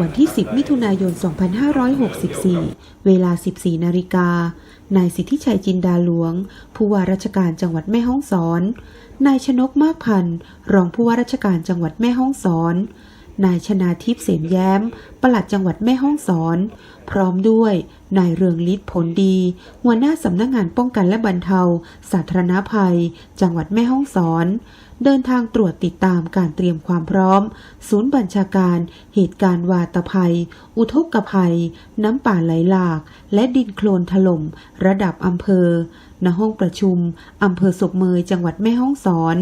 วันที่ 10 มิถุนายน 2564 เวลา 14 นาฬิกา นายสิทธิชัยจินดาหลวง ผู้ว่าราชการจังหวัดแม่ฮ่องสอน นายชนกมากพันธ์รองผู้ว่าราชการจังหวัดแม่ฮ่องสอน นายชนาทิพย์เสมแย้ม ปลัดจังหวัดแม่ฮ่องสอน พร้อมด้วย นายเรืองฤทธิ์ผลดี หัวหน้าสำนักงานป้องกันและบรรเทา สาธารณภัย จังหวัดแม่ฮ่องสอน เดินทางตรวจติดตามการเตรียมความพร้อม ศูนย์บัญชาการ เหตุการณ์วาตภัย อุทกภัย น้ำป่าไหลหลาก และดินโคลนถล่ม ระดับอำเภอ ณห้องประชุมอำเภอศพเมยจังหวัดแม่ฮ่องสอน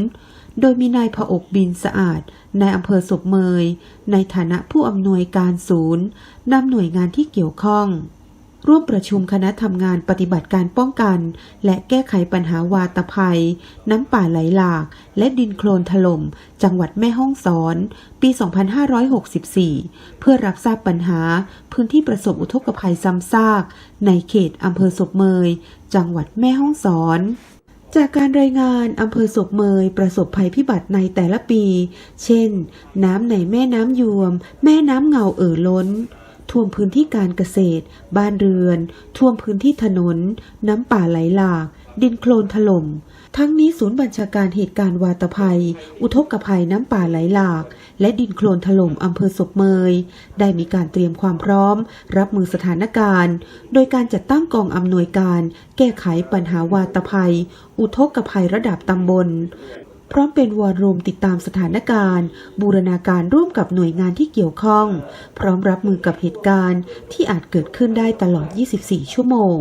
โดยมีนายผอกบินสะอาดในายอำเภอศพเมย ในฐานะผู้อำนวยการศูนย์นำหน่วยงานที่เกี่ยวข้อง ร่วมประชุมคณะทำงานปฏิบัติการป้องกัน และแก้ไขปัญหาวาตภัย น้ำป่าไหลหลาก และดินโคลนถล่ม จังหวัดแม่ฮ่องสอน ปี 2564 เพื่อรับทราบปัญหาพื้นที่ประสบอุทกภัยซ้ำซาก ในเขตอำเภอศพเมย จังหวัดแม่ฮ่องสอนจากการรายงานอำเภอศพเมยประสบภัยพิบัติในแต่ละปี เช่น น้ำในแม่น้ำยวม แม่น้ำเงาเอ่อล้น ท่วมพื้นที่การเกษตร บ้านเรือน ท่วมพื้นที่ถนน น้ำป่าไหลหลาก ดินโคลนถล่ม ทั้งนี้ศูนย์บัญชาการเหตุการณ์วาตภัย อุทกภัยน้ำป่าไหลหลาก และดินโคลนถล่มอำเภอศพเมย ได้มีการเตรียมความพร้อม รับมือสถานการณ์ โดยการจัดตั้งกองอำนวยการ แก้ไขปัญหาวาตภัย อุทกภัยระดับตำบล พร้อมเป็นวอร์รูมติดตามสถานการณ์ บูรณาการร่วมกับหน่วยงานที่เกี่ยวข้อง พร้อมรับมือกับเหตุการณ์ที่อาจเกิดขึ้นได้ตลอด 24 ชั่วโมง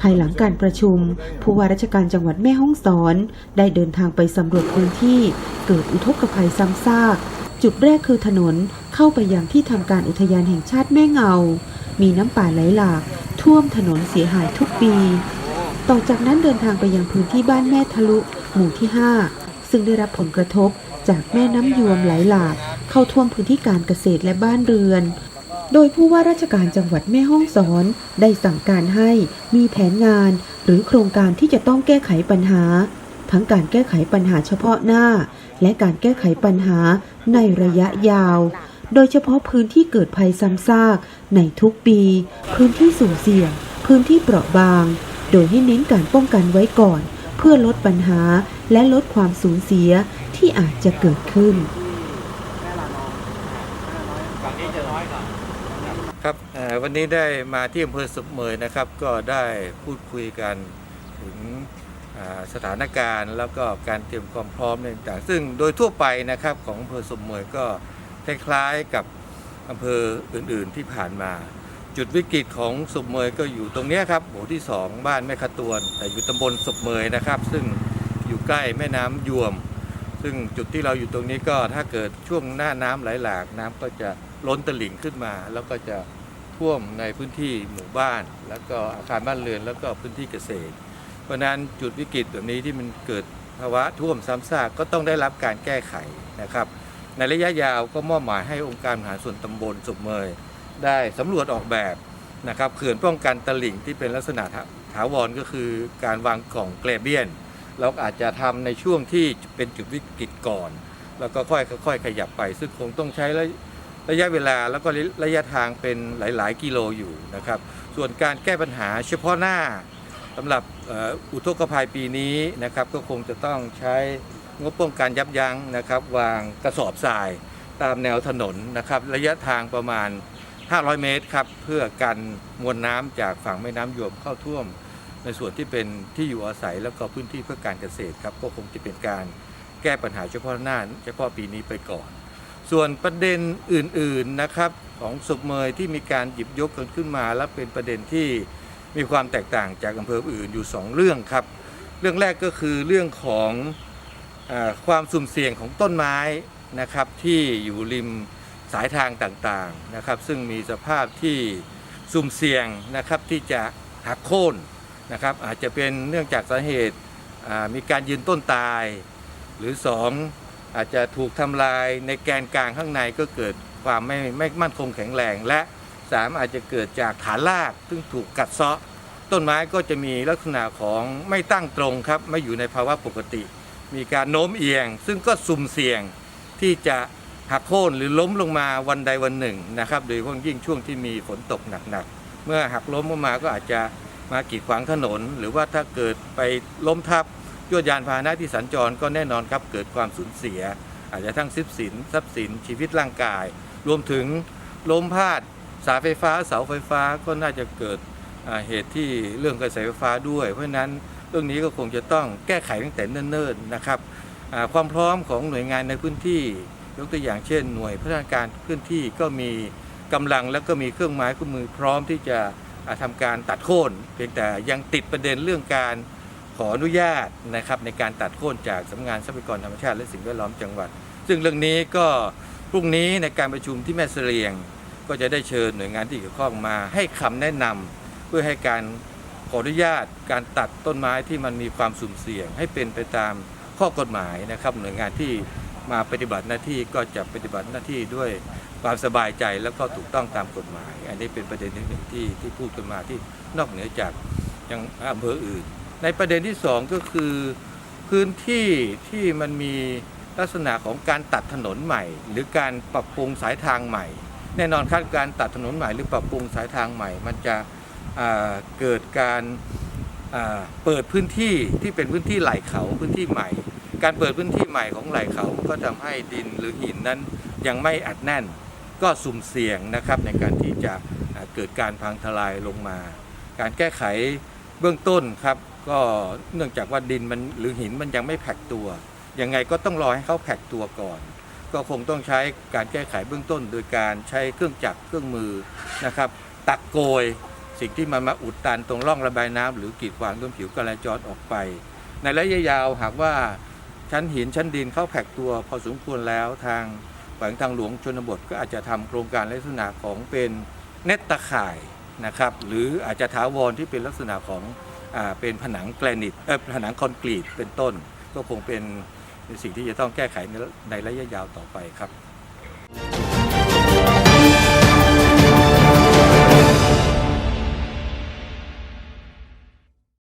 ภายหลังการประชุม ผู้ว่าราชการจังหวัดแม่ฮ่องสอน ได้เดินทางไปสำรวจพื้นที่เกิดอุทกภัยซ้ำซาก จุดแรกคือถนนเข้าไปยังที่ทำการอุทยานแห่งชาติแม่เงา มีน้ำป่าไหลหลาก ท่วมถนนเสียหายทุกปี ต่อจากนั้นเดินทางไปยังพื้นที่บ้านแม่ทะลุ หมู่ที่ 5 ซึ่งได้รับผลกระทบจากแม่น้ำยวมไหลหลากเข้าท่วมพื้นที่การเกษตรและบ้านเรือน โดยผู้ว่าราชการจังหวัดแม่ฮ่องสอน ได้สั่งการให้มีแผนงาน หรือโครงการที่จะต้องแก้ไขปัญหา ทั้งการแก้ไขปัญหาเฉพาะหน้า และการแก้ไขปัญหาในระยะยาว โดยเฉพาะพื้นที่เกิดภัยซ้ำซากในทุกปี พื้นที่สุ่มเสี่ยง พื้นที่เปราะบาง โดยให้เน้นการป้องกันไว้ก่อน เพื่อลดปัญหาและลดความสูญเสียที่อาจจะเกิดขึ้น ครับวันนี้ได้มาที่อำเภอสุบเมยนะครับ ก็ได้พูดคุยกันถึงสถานการณ์แล้วก็การเตรียมความพร้อมต่างๆซึ่งโดยทั่วไปนะครับของอำเภอสุบเมยก็คล้ายๆกับอำเภออื่นๆที่ผ่านมา จุดวิกฤตของสุบเมยก็อยู่ตรงนี้ครับหมู่ที่ 2 บ้านแม่ขะตวน แต่อยู่ตำบลสุบเมยนะครับ ซึ่งอยู่ใกล้แม่น้ำยวม ซึ่งจุดที่เราอยู่ตรงนี้ก็ถ้าเกิดช่วงหน้าน้ำไหลหลากน้ำก็จะล้นตลิ่งขึ้นมา แล้วก็จะท่วมในพื้นที่หมู่บ้าน แล้วก็อาคารบ้านเรือนแล้วก็พื้นที่เกษตร เพราะฉะนั้นจุดวิกฤตแบบนี้ที่มันเกิดภาวะท่วมซ้ำซากก็ต้องได้รับการแก้ไขนะครับ ในระยะยาวก็มอบหมายให้องค์การบริหารส่วนตำบลสุบเมย ได้สำรวจออกแบบนะครับเขื่อนป้องกันตลิ่งที่เป็นลักษณะถาวรก็คือการวางกล่องแกลเบียน เราอาจจะทำในช่วงที่เป็นจุดวิกฤตก่อน แล้วก็ค่อยค่อยๆขยับไป ซึ่งคงต้องใช้ระยะเวลาแล้วก็ระยะทางเป็นหลายๆ กิโลอยู่นะครับ ส่วนการแก้ปัญหาเฉพาะหน้าสำหรับอุทกภัยปีนี้นะครับก็คงจะต้องใช้งบป้องกันยับยั้งนะครับ วางกระสอบทรายตามแนวถนนนะครับ ระยะทางประมาณ 500 เมตรครับเพื่อกันมวลน้ำจากฝั่งแม่น้ำยมเข้าท่วม ในส่วนที่เป็นที่อยู่อาศัยแล้วก็พื้นที่เพื่อการเกษตรครับก็คงจะเป็นการแก้ปัญหาเฉพาะหน้าเฉพาะปีนี้ไปก่อน ส่วนประเด็นอื่นๆนะครับของสุบเมยที่มีการหยิบยกกันขึ้นมา และเป็นประเด็นที่มีความแตกต่างจากอำเภออื่นอยู่ 2 เรื่องครับ เรื่องแรกก็คือเรื่องของอความสุ่มเสี่ยงของต้นไม้นะครับที่อยู่ริม สายทางต่างๆนะครับ ซึ่งมีสภาพที่สุ่มเสี่ยงนะครับที่จะหักโค่นนะครับ อาจจะเป็นเนื่องจากสาเหตุมีการยืนต้นตาย หรือ 2 อาจจะถูกทำลายในแกนกลางข้างในก็เกิดความไม่ไม่มั่นคงแข็งแรง และ 3 อาจจะเกิดจากฐานรากซึ่งถูกกัดเซาะ ต้นไม้ก็จะมีลักษณะของไม่ตั้งตรงครับ ไม่อยู่ในภาวะปกติ มีการโน้มเอียง ซึ่งก็สุ่มเสี่ยงที่จะ หักโค่นหรือล้มลงมาวันใดวันหนึ่งนะครับโดยเฉพาะยิ่งช่วงที่มีฝนตกหนักๆ เมื่อหักล้มลงมาก็อาจจะมากีดขวางถนน หรือว่าถ้าเกิดไปล้มทับยวดยานพาหนะที่สัญจรก็แน่นอนครับเกิดความสูญเสีย อาจจะทั้งทรัพย์สินทรัพย์สินชีวิตร่างกาย รวมถึงล้มพาดสายไฟฟ้าเสาไฟฟ้าก็น่าจะเกิดเหตุที่เรื่องกระแสไฟฟ้าด้วย เพราะฉะนั้นเรื่องนี้ก็คงจะต้องแก้ไขตั้งแต่เนิ่นๆนะครับความพร้อมของหน่วยงานในพื้นที่ ยกตัวอย่างเช่น หน่วยพัฒนาการพื้นที่ก็มีกำลังแล้วก็มีเครื่องไม้เครื่องมือพร้อมที่จะทำาการตัดโค่นเพียงแต่ยังติดประเด็นเรื่องการขออนุญาตนะครับในการตัดโค่นจากสำนักงานทรัพยากรธรรมชาติและสิ่งแวดล้อมจังหวัด ซึ่งเรื่องนี้ก็พรุ่งนี้ในการประชุมที่แม่เสลียง ก็จะได้เชิญหน่วยงานที่เกี่ยวข้องมาให้คำแนะนำเพื่อให้การขออนุญาตการตัดต้นไม้ที่มันมีความสุ่มเสี่ยง ให้เป็นไปตามข้อกฎหมายนะครับหน่วยงานที่ มาปฏิบัติหน้าที่ก็จะปฏิบัติหน้าที่ด้วยความสบายใจแล้วก็ถูกต้องตามกฎหมาย อันนี้เป็นประเด็นที่หนึ่งที่ที่พูดกันมาที่นอกเหนือจากยังอำเภออื่น ในประเด็นที่สองก็คือพื้นที่ที่มันมีลักษณะของการตัดถนนใหม่ หรือการปรับปรุงสายทางใหม่ แน่นอนครับการตัดถนนใหม่หรือปรับปรุงสายทางใหม่ มันจะเกิดการเปิดพื้นที่ที่เป็นพื้นที่ไหล่เขาพื้นที่ใหม่ การเปิดพื้นที่ใหม่ของไหล่เขาก็ทำให้ดินหรือหินนั้นยังไม่อัดแน่น ก็สุ่มเสี่ยงนะครับในการที่จะเกิดการพังทลายลงมา การแก้ไขเบื้องต้นครับก็เนื่องจากว่าดินมันหรือหินมันยังไม่แผกตัว ยังไงก็ต้องรอให้เขาแผกตัวก่อน ก็คงต้องใช้การแก้ไขเบื้องต้น โดยการใช้เครื่องจักรเครื่องมือนะครับ ตักโกยสิ่งที่มันมาอุดตันตรงร่องระบายน้ำหรือกีดขวางต้นผิวกระจรออกไป ในระยะยาวหากว่า ชั้นหินชั้นดินเข้าแผกตัวพอสมควรแล้วทางแขวงทางหลวงชนบทก็อาจจะทำโครงการลักษณะของเป็นเน็ตตะข่ายนะครับหรืออาจจะถาวรที่เป็นลักษณะของอ่าเป็นผนังแกรนิตเออผนังคอนกรีตเป็นต้น ก็คงเป็นสิ่งที่จะต้องแก้ไขในระยะยาวต่อไปครับ